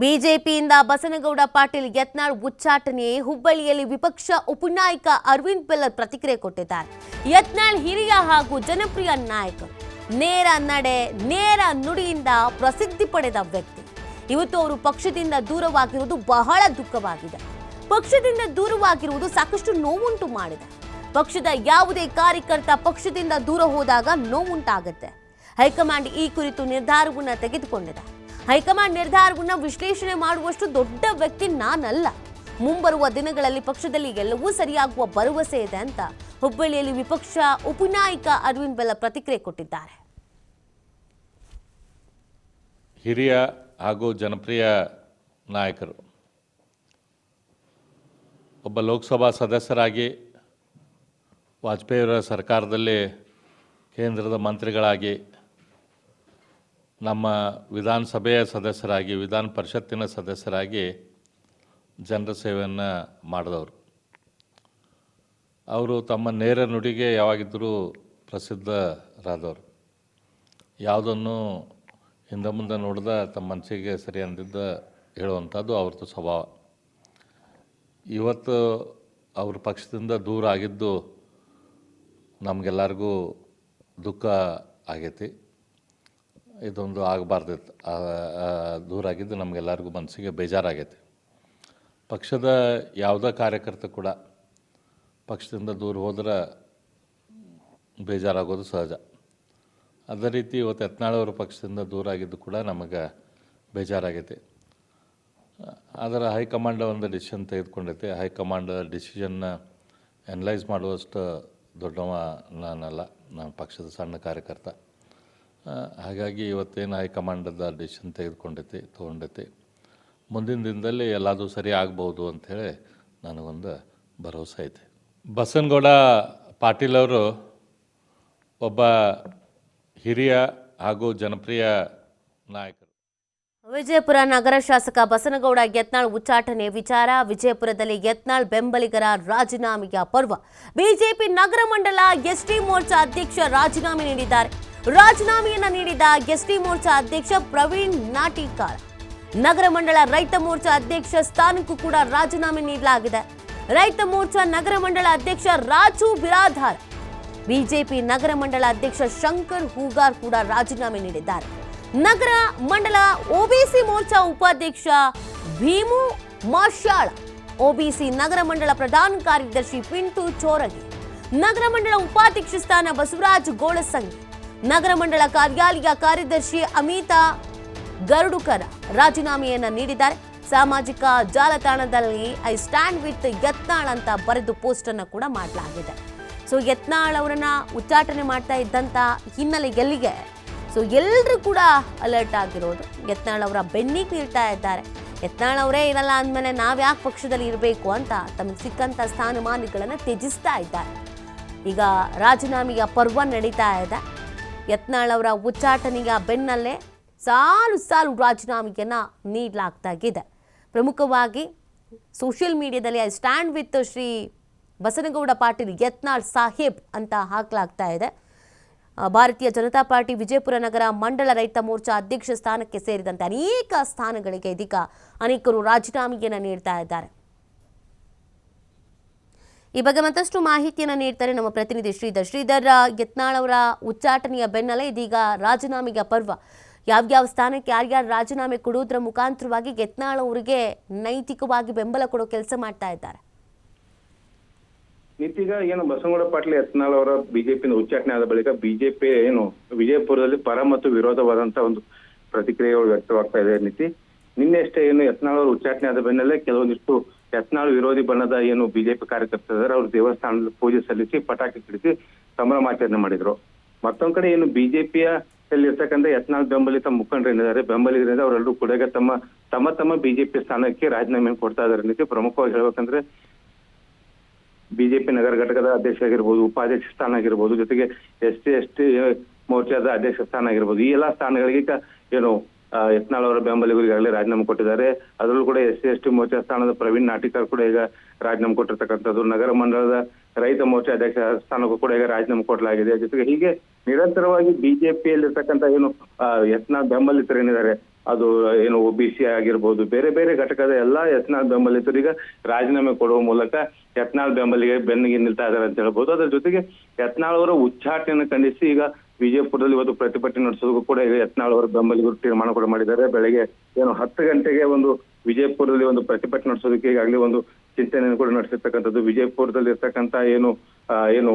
ಬಿಜೆಪಿಯಿಂದ ಬಸನಗೌಡ ಪಾಟೀಲ್ ಯತ್ನಾಳ್ ಉಚ್ಚಾಟನೆ ಹುಬ್ಬಳ್ಳಿಯಲ್ಲಿ ವಿಪಕ್ಷ ಉಪನಾಯಕ ಅರವಿಂದ್ ಬೆಲ್ಲರ್ ಪ್ರತಿಕ್ರಿಯೆ ಕೊಟ್ಟಿದ್ದಾರೆ. ಯತ್ನಾಳ್ ಹಿರಿಯ ಹಾಗೂ ಜನಪ್ರಿಯ ನಾಯಕ. ನೇರ ನಡೆ, ನೇರ ನುಡಿಯಿಂದ ಪ್ರಸಿದ್ಧಿ ಪಡೆದ ವ್ಯಕ್ತಿ. ಇವತ್ತು ಅವರು ಪಕ್ಷದಿಂದ ದೂರವಾಗಿರುವುದು ಬಹಳ ದುಃಖವಾಗಿದೆ. ಪಕ್ಷದಿಂದ ದೂರವಾಗಿರುವುದು ಸಾಕಷ್ಟು ನೋವುಂಟು ಮಾಡಿದೆ. ಪಕ್ಷದ ಯಾವುದೇ ಕಾರ್ಯಕರ್ತ ಪಕ್ಷದಿಂದ ದೂರ ಹೋದಾಗ ನೋವುಂಟಾಗುತ್ತೆ. ಹೈಕಮಾಂಡ್ ಈ ಕುರಿತು ನಿರ್ಧಾರವನ್ನು ತೆಗೆದುಕೊಂಡಿದೆ. ಹೈಕಮಾಂಡ್ ನಿರ್ಧಾರವನ್ನು ವಿಶ್ಲೇಷಣೆ ಮಾಡುವಷ್ಟು ದೊಡ್ಡ ವ್ಯಕ್ತಿ ನಾನಲ್ಲ. ಮುಂಬರುವ ದಿನಗಳಲ್ಲಿ ಪಕ್ಷದಲ್ಲಿ ಎಲ್ಲವೂ ಸರಿಯಾಗುವ ಭರವಸೆ ಇದೆ ಅಂತ ಹುಬ್ಬಳ್ಳಿಯಲ್ಲಿ ವಿಪಕ್ಷ ಉಪನಾಯಕ ಅರವಿಂದ್ ಬೆಲ್ಲ ಪ್ರತಿಕ್ರಿಯೆ ಕೊಟ್ಟಿದ್ದಾರೆ. ಹಿರಿಯ ಹಾಗೂ ಜನಪ್ರಿಯ ನಾಯಕರು. ಒಬ್ಬ ಲೋಕಸಭಾ ಸದಸ್ಯರಾಗಿ ವಾಜಪೇಯಿಯವರ ಸರ್ಕಾರದಲ್ಲಿ ಕೇಂದ್ರದ ಮಂತ್ರಿಗಳಾಗಿ ನಮ್ಮ ವಿಧಾನಸಭೆಯ ಸದಸ್ಯರಾಗಿ ವಿಧಾನ ಪರಿಷತ್ತಿನ ಸದಸ್ಯರಾಗಿ ಜನರ ಸೇವೆಯನ್ನು ಮಾಡಿದವರು. ಅವರು ತಮ್ಮ ನೇರ ನುಡಿಗೆ ಯಾವಾಗಿದ್ದರೂ ಪ್ರಸಿದ್ಧರಾದವರು. ಯಾವುದನ್ನು ಹಿಂದೆ ಮುಂದೆ ನೋಡ್ದ ತಮ್ಮ ಮನಸ್ಸಿಗೆ ಸರಿ ಅಂದಿದ್ದ ಹೇಳುವಂಥದ್ದು ಅವ್ರದ್ದು ಸ್ವಭಾವ. ಇವತ್ತು ಅವ್ರ ಪಕ್ಷದಿಂದ ದೂರ ಆಗಿದ್ದು ನಮಗೆಲ್ಲರಿಗೂ ದುಃಖ ಆಗೈತಿ. ಇದೊಂದು ಆಗಬಾರ್ದಿತ್ತು ದೂರ ಆಗಿದ್ದು ನಮಗೆಲ್ಲರಿಗೂ ಮನಸ್ಸಿಗೆ ಬೇಜಾರಾಗೈತೆ. ಪಕ್ಷದ ಯಾವುದೇ ಕಾರ್ಯಕರ್ತ ಕೂಡ ಪಕ್ಷದಿಂದ ದೂರ ಹೋದ್ರೆ ಬೇಜಾರಾಗೋದು ಸಹಜ. ಅದೇ ರೀತಿ ಇವತ್ತು ಎತ್ನಾಳವರು ಪಕ್ಷದಿಂದ ದೂರ ಆಗಿದ್ದು ಕೂಡ ನಮಗೆ ಬೇಜಾರಾಗೈತೆ. ಆದರೆ ಹೈಕಮಾಂಡ್ ಒಂದು ಡಿಸಿಷನ್ ತೆಗೆದುಕೊಂಡೈತೆ. ಹೈಕಮಾಂಡ್ ಡಿಸಿಷನ್ನ ಎನಲೈಸ್ ಮಾಡುವಷ್ಟು ದೊಡ್ಡವ ನಾನಲ್ಲ. ನಾನು ಪಕ್ಷದ ಸಣ್ಣ ಕಾರ್ಯಕರ್ತ. ಹಾಗಾಗಿ ಇವತ್ತೇನು ಹೈಕಮಾಂಡದ ಡಿಸಿಷನ್ ತೆಗೆದುಕೊಂಡೈತಿ ತೊಗೊಂಡೈತಿ ಮುಂದಿನ ದಿನದಲ್ಲಿ ಎಲ್ಲದೂ ಸರಿ ಆಗ್ಬೋದು ಅಂಥೇಳಿ ನನಗೊಂದು ಭರವಸೆ ಐತೆ ಬಸನಗೌಡ ಪಾಟೀಲ್ ಅವರು ಒಬ್ಬ ಹಿರಿಯ ಹಾಗೂ ಜನಪ್ರಿಯ ನಾಯಕರು. ವಿಜಯಪುರ ನಗರ ಶಾಸಕ ಬಸನಗೌಡ ಯತ್ನಾಳ್ ಉಚ್ಚಾಟನೆ ವಿಚಾರ, ವಿಜಯಪುರದಲ್ಲಿ ಯತ್ನಾಳ್ ಬೆಂಬಲಿಗರ ರಾಜೀನಾಮೆಯ ಪರ್ವ ಬಿಜೆಪಿ ನಗರ ಮಂಡಲ ಎಸ್ಟಿ ಮೋರ್ಚಾ ಅಧ್ಯಕ್ಷ ರಾಜೀನಾಮೆ ನೀಡಿದ್ದಾರೆ. ರಾಜೀನಾಮೆಯನ್ನ ನೀಡಿದ ಎಸ್ಟಿ ಮೋರ್ಚಾ ಅಧ್ಯಕ್ಷ ಪ್ರವೀಣ್ ನಾಟಿಕಾರ್. ನಗರ ಮಂಡಳ ರೈತ ಮೋರ್ಚಾ ಅಧ್ಯಕ್ಷ ಸ್ಥಾನಕ್ಕೂ ಕೂಡ ರಾಜೀನಾಮೆ ನೀಡಲಾಗಿದೆ. ರೈತ ಮೋರ್ಚಾ ನಗರ ಮಂಡಳ ಅಧ್ಯಕ್ಷ ರಾಜು ಬಿರಾಧಾರ್ ಬಿಜೆಪಿ ನಗರ ಮಂಡಳ ಅಧ್ಯಕ್ಷ ಶಂಕರ್ ಹೂಗಾರ್ ಕೂಡ ರಾಜೀನಾಮೆ ನೀಡಿದ್ದಾರೆ. ನಗರ ಮಂಡಲ ಒಬಿಸಿ ಮೋರ್ಚಾ ಉಪಾಧ್ಯಕ್ಷ ಭೀಮು ಮಾರ್ಷಾಳ್ ಒಬಿಸಿ ನಗರ ಮಂಡಳ ಪ್ರಧಾನ ಕಾರ್ಯದರ್ಶಿ ಪಿಂಟು ಚೋರಗಿ, ನಗರ ಮಂಡಳ ಉಪಾಧ್ಯಕ್ಷ ಸ್ಥಾನ ಬಸವರಾಜ್ ಗೋಳಸಂಗಿ ನಗರ ಮಂಡಳ ಕಾರ್ಯಾಲಯ ಕಾರ್ಯದರ್ಶಿ ಅಮಿತಾ ಗರುಡುಕರ ರಾಜೀನಾಮೆಯನ್ನು ನೀಡಿದ್ದಾರೆ. ಸಾಮಾಜಿಕ ಜಾಲತಾಣದಲ್ಲಿ ಐ ಸ್ಟ್ಯಾಂಡ್ ವಿತ್ ಯತ್ನಾಳ್ ಅಂತ ಬರೆದು ಪೋಸ್ಟ್ ಅನ್ನು ಕೂಡ ಮಾಡಲಾಗಿದೆ. ಸೊ, ಯತ್ನಾಳ್ ಅವರನ್ನ ಉಚ್ಚಾಟನೆ ಮಾಡ್ತಾ ಇದ್ದಂಥ ಹಿನ್ನೆಲೆ ಎಲ್ಲಿಗೆ? ಸೊ ಎಲ್ಲರೂ ಕೂಡ ಅಲರ್ಟ್ ಆಗಿರೋದು. ಯತ್ನಾಳ್ ಅವರ ಬೆನ್ನಿಗೆ ನಿಲ್ತಾ ಇದ್ದಾರೆ. ಯತ್ನಾಳ್ ಅವರೇ ಇರಲ್ಲ ಅಂದಮೇಲೆ ನಾವು ಯಾಕೆ ಪಕ್ಷದಲ್ಲಿ ಇರಬೇಕು ಅಂತ ತಮಗೆ ಸಿಕ್ಕಂಥ ಸ್ಥಾನಮಾನಗಳನ್ನು ತ್ಯಜಿಸ್ತಾ ಇದ್ದಾರೆ. ಈಗ ರಾಜೀನಾಮೆಯ ಪರ್ವ ನಡೀತಾ ಇದೆ. ಯತ್ನಾಳ್ ಅವರ ಉಚ್ಚಾಟನೆಯ ಬೆನ್ನಲ್ಲೇ ಸಾಲು ಸಾಲು ರಾಜೀನಾಮೆಯನ್ನು ನೀಡಲಾಗ್ತಾಗಿದೆ. ಪ್ರಮುಖವಾಗಿ ಸೋಷಿಯಲ್ ಮೀಡಿಯಾದಲ್ಲಿ I stand with Shri Basanagouda Patil, Yatnal Saheb ಅಂತ ಹಾಕಲಾಗ್ತಾ ಇದೆ. ಭಾರತೀಯ ಜನತಾ ಪಾರ್ಟಿ ವಿಜಯಪುರ ನಗರ ಮಂಡಲ ರೈತ ಮೋರ್ಚಾ ಅಧ್ಯಕ್ಷ ಸ್ಥಾನಕ್ಕೆ ಸೇರಿದಂತೆ ಅನೇಕ ಸ್ಥಾನಗಳಿಗೆ ಇದೀಗ ಅನೇಕರು ರಾಜೀನಾಮೆಯನ್ನು ನೀಡ್ತಾ ಇದ್ದಾರೆ. ಈ ಬಗ್ಗೆ ಮತ್ತಷ್ಟು ಮಾಹಿತಿಯನ್ನು ನೀಡ್ತಾರೆ ನಮ್ಮ ಪ್ರತಿನಿಧಿ ಶ್ರೀಧರ್. ಶ್ರೀಧರ್ ಯತ್ನಾಳ್ ಅವರ ಉಚ್ಚಾಟನೆಯ ಬೆನ್ನಲ್ಲೇ ಇದೀಗ ರಾಜೀನಾಮೆಯ ಪರ್ವ ಯಾವ್ಯಾವ ಸ್ಥಾನಕ್ಕೆ ಯಾರ್ಯಾರು ರಾಜೀನಾಮೆ ಕೊಡುವುದರ ಮುಖಾಂತರವಾಗಿ ಯತ್ನಾಳ್ ಅವರಿಗೆ ನೈತಿಕವಾಗಿ ಬೆಂಬಲ ಕೊಡೋ ಕೆಲಸ ಮಾಡ್ತಾ ಇದ್ದಾರೆ? ನಿತ್ತೀಗ ಏನು ಬಸವಗೌಡ ಪಾಟೀಲ್, ಯತ್ನಾಳ್ ಅವರ ಬಿಜೆಪಿ ಉಚ್ಚಾಟನೆ ಆದ ಬಳಿಕ ಬಿಜೆಪಿ ಏನು ವಿಜಯಪುರದಲ್ಲಿ ಪರ ಮತ್ತು ವಿರೋಧವಾದಂತ ಒಂದು ಪ್ರತಿಕ್ರಿಯೆಗಳು ವ್ಯಕ್ತವಾಗ್ತಾ ಇದೆ ನಿತಿ ನಿನ್ನೆ ಅಷ್ಟೇ ಏನು ಯತ್ನಾಳ್ ಅವರು ಉಚ್ಚಾಟನೆ ಆದ ಬೆನ್ನಲ್ಲೇ ಕೆಲವೊಂದಿಷ್ಟು ಯತ್ನಾಳ್ ವಿರೋಧಿ ಬಣ್ಣದ ಏನು ಬಿಜೆಪಿ ಕಾರ್ಯಕರ್ತರಿದ್ದಾರೆ ಅವರು ದೇವಸ್ಥಾನದಲ್ಲಿ ಪೂಜೆ ಸಲ್ಲಿಸಿ ಪಟಾಕಿ ಸಿಡಿಸಿ ಸಂಭ್ರಮಾಚರಣೆ ಮಾಡಿದ್ರು. ಮತ್ತೊಂದ್ ಕಡೆ ಏನು ಬಿಜೆಪಿಯ ಇರ್ತಕ್ಕಂಥ ಯತ್ನಾಳ್ ಬೆಂಬಲಿತ ಮುಖಂಡರೇನಿದ್ದಾರೆ ಬೆಂಬಲಿಗರಿಂದ ಅವರೆಲ್ಲರೂ ಕೂಡ ತಮ್ಮ ತಮ್ಮ ತಮ್ಮ ಬಿಜೆಪಿ ಸ್ಥಾನಕ್ಕೆ ರಾಜೀನಾಮೆ ಕೊಡ್ತಾ ಇದ್ದಾರೆ ನೀತಿ ಪ್ರಮುಖವಾಗಿ ಹೇಳ್ಬೇಕಂದ್ರೆ ಬಿಜೆಪಿ ನಗರ ಘಟಕದ ಅಧ್ಯಕ್ಷ ಆಗಿರ್ಬೋದು, ಉಪಾಧ್ಯಕ್ಷ ಸ್ಥಾನ ಆಗಿರ್ಬೋದು, ಜೊತೆಗೆ ಎಸ್ ಟಿ ಎಸ್ ಟಿ ಮೋರ್ಚಾದ ಅಧ್ಯಕ್ಷ ಸ್ಥಾನ ಆಗಿರ್ಬೋದು, ಈ ಎಲ್ಲಾ ಸ್ಥಾನಗಳಿಗೆ ಏನು ಯತ್ನಾಳ್ ಅವರ ಬೆಂಬಲಿಗರು ಈಗಾಗಲೇ ರಾಜೀನಾಮೆ ಕೊಟ್ಟಿದ್ದಾರೆ. ಅದರಲ್ಲೂ ಕೂಡ ಎಸ್ ಸಿ, ಎಸ್ ಟಿ ಮೋರ್ಚಾ ಸ್ಥಾನದ ಪ್ರವೀಣ್ ನಾಟಿಕರ್ ಕೂಡ ಈಗ ರಾಜೀನಾಮೆ ಕೊಟ್ಟಿರ್ತಕ್ಕಂಥದ್ದು. ನಗರ ಮಂಡಲದ ರೈತ ಮೋರ್ಚಾ ಅಧ್ಯಕ್ಷ ಸ್ಥಾನಕ್ಕೂ ಕೂಡ ಈಗ ರಾಜೀನಾಮೆ ಕೊಡಲಾಗಿದೆ. ಜೊತೆಗೆ ಹೀಗೆ ನಿರಂತರವಾಗಿ ಬಿಜೆಪಿಯಲ್ಲಿರ್ತಕ್ಕಂಥ ಏನು ಯತ್ನಾಳ್ ಬೆಂಬಲಿತರೇನಿದ್ದಾರೆ ಅದು ಏನು ಒ ಬಿ ಸಿ ಆಗಿರ್ಬೋದು, ಬೇರೆ ಬೇರೆ ಘಟಕದ ಎಲ್ಲಾ ಯತ್ನಾಳ್ ಬೆಂಬಲಿತರಿಗೆ ರಾಜೀನಾಮೆ ಕೊಡುವ ಮೂಲಕ ಯತ್ನಾಳ್ ಬೆಂಬಲಿಗೆ ಬೆನ್ನಿಗೆ ನಿಲ್ತಾ ಇದ್ದಾರೆ ಅಂತ ಹೇಳ್ಬೋದು. ಅದರ ಜೊತೆಗೆ ಯತ್ನಾಳ್ ಅವರ ಉಚ್ಚಾಟನೆಯನ್ನು ಖಂಡಿಸಿ ಈಗ ವಿಜಯಪುರದಲ್ಲಿ ಇವತ್ತು ಪ್ರತಿಭಟನೆ ನಡೆಸೋದಕ್ಕೂ ಕೂಡ ಯತ್ನಾಳ್ ಅವರ ಬೆಂಬಲಿಗರು ತೀರ್ಮಾನ ಕೂಡ ಮಾಡಿದ್ದಾರೆ. ಬೆಳಗ್ಗೆ ಏನು ಹತ್ತು ಗಂಟೆಗೆ ಒಂದು ವಿಜಯಪುರದಲ್ಲಿ ಒಂದು ಪ್ರತಿಭಟನೆ ನಡೆಸೋದಕ್ಕೆ ಈಗಾಗಲೇ ಒಂದು ಚಿಂತನೆಯನ್ನು ಕೂಡ ನಡೆಸಿರ್ತಕ್ಕಂಥದ್ದು. ವಿಜಯಪುರದಲ್ಲಿ ಇರ್ತಕ್ಕಂಥ ಏನು ಏನು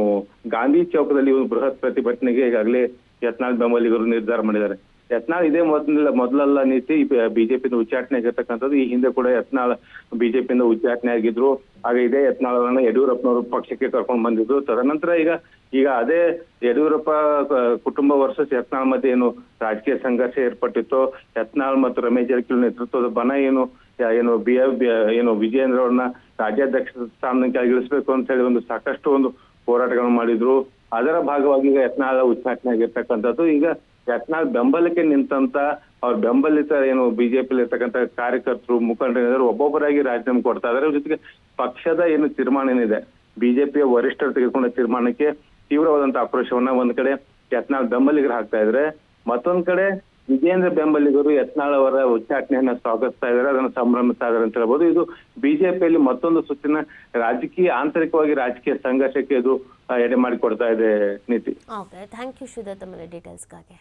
ಗಾಂಧಿ ಚೌಕದಲ್ಲಿ ಒಂದು ಬೃಹತ್ ಪ್ರತಿಭಟನೆಗೆ ಈಗಾಗಲೇ ಯತ್ನಾಳ್ ಬೆಂಬಲಿಗರು ನಿರ್ಧಾರ ಮಾಡಿದ್ದಾರೆ. ಯತ್ನಾಳ್ ಇದೇ ಮೊದಲ, ಮೊದಲಲ್ಲ ನೀತಿ ಬಿಜೆಪಿಯಿಂದ ಉಚ್ಚಾಟನೆ ಆಗಿರ್ತಕ್ಕಂಥದ್ದು, ಈ ಹಿಂದೆ ಕೂಡ ಯತ್ನಾಳ್ ಬಿಜೆಪಿಯಿಂದ ಉಚ್ಚಾಟನೆ ಆಗಿದ್ರು. ಆಗ ಇದೇ ಯತ್ನಾಳ್ ಅವರನ್ನ ಯಡಿಯೂರಪ್ಪನವರು ಪಕ್ಷಕ್ಕೆ ಕರ್ಕೊಂಡು ಬಂದಿದ್ರು. ತದನಂತರ ಈಗ ಈಗ ಅದೇ ಯಡಿಯೂರಪ್ಪ ಕುಟುಂಬ ವರ್ಷ ಯತ್ನಾಳ್ ಮಧ್ಯೆ ಏನು ರಾಜಕೀಯ ಸಂಘರ್ಷ ಏರ್ಪಟ್ಟಿತ್ತು. ಯತ್ನಾಳ್ ಮತ್ತು ರಮೇಶ್ ಜಾರಕಿಹೊಳಿ ನೇತೃತ್ವದ ಬನ ಏನು ಏನು ಬಿ ಏನು ವಿಜಯೇಂದ್ರ ಅವ್ರನ್ನ ರಾಜ್ಯಾಧ್ಯಕ್ಷ ಸ್ಥಾನಕ್ಕೆ ಇಳಿಸಬೇಕು ಅಂತ ಹೇಳಿ ಒಂದು ಸಾಕಷ್ಟು ಒಂದು ಹೋರಾಟಗಳನ್ನು ಮಾಡಿದ್ರು. ಅದರ ಭಾಗವಾಗಿ ಈಗ ಯತ್ನಾಳ ಉಚ್ಚಾಟನೆ ಆಗಿರ್ತಕ್ಕಂಥದ್ದು. ಈಗ ಯತ್ನಾಳ್ ಬೆಂಬಲಕ್ಕೆ ನಿಂತಂತ ಅವ್ರ ಬೆಂಬಲಿತ ಏನು ಬಿಜೆಪಿ ಇರ್ತಕ್ಕಂಥ ಕಾರ್ಯಕರ್ತರು ಮುಖಂಡರು ಒಬ್ಬೊಬ್ಬರಾಗಿ ರಾಜೀನಾಮೆ ಕೊಡ್ತಾ ಇದಾರೆ ಜೊತೆಗೆ ಪಕ್ಷದ ಏನು ತೀರ್ಮಾನ ಏನಿದೆ, ಬಿಜೆಪಿಯ ವರಿಷ್ಠರು ತೆಗೆದುಕೊಂಡ ತೀರ್ಮಾನಕ್ಕೆ ತೀವ್ರವಾದಂತ ಆಕ್ರೋಶವನ್ನ ಒಂದ್ ಕಡೆ ಯತ್ನಾಳ್ ಬೆಂಬಲಿಗರು ಹಾಕ್ತಾ ಇದ್ರೆ. ಮತ್ತೊಂದ್ ಕಡೆ ವಿಜೇಂದ್ರ ಬೆಂಬಲಿಗರು ಯತ್ನಾಳ್ ಅವರ ಉಚ್ಚಾಟನೆಯನ್ನ ಸ್ವಾಗತಿಸ್ತಾ ಇದ್ದಾರೆ. ಅದನ್ನು ಸಂಭ್ರಮಿಸ್ತಾ ಇದ್ದಾರೆ ಅಂತ ಹೇಳ್ಬೋದು. ಇದು ಬಿಜೆಪಿಯಲ್ಲಿ ಮತ್ತೊಂದು ಸುತ್ತಿನ ರಾಜಕೀಯ, ಆಂತರಿಕವಾಗಿ ರಾಜಕೀಯ ಸಂಘರ್ಷಕ್ಕೆ ಇದು ಎಡೆ ಮಾಡಿಕೊಡ್ತಾ ಇದೆ ನೀತಿ. Okay thank you ಡೀಟೇಲ್ಸ್ಗಾಗಿ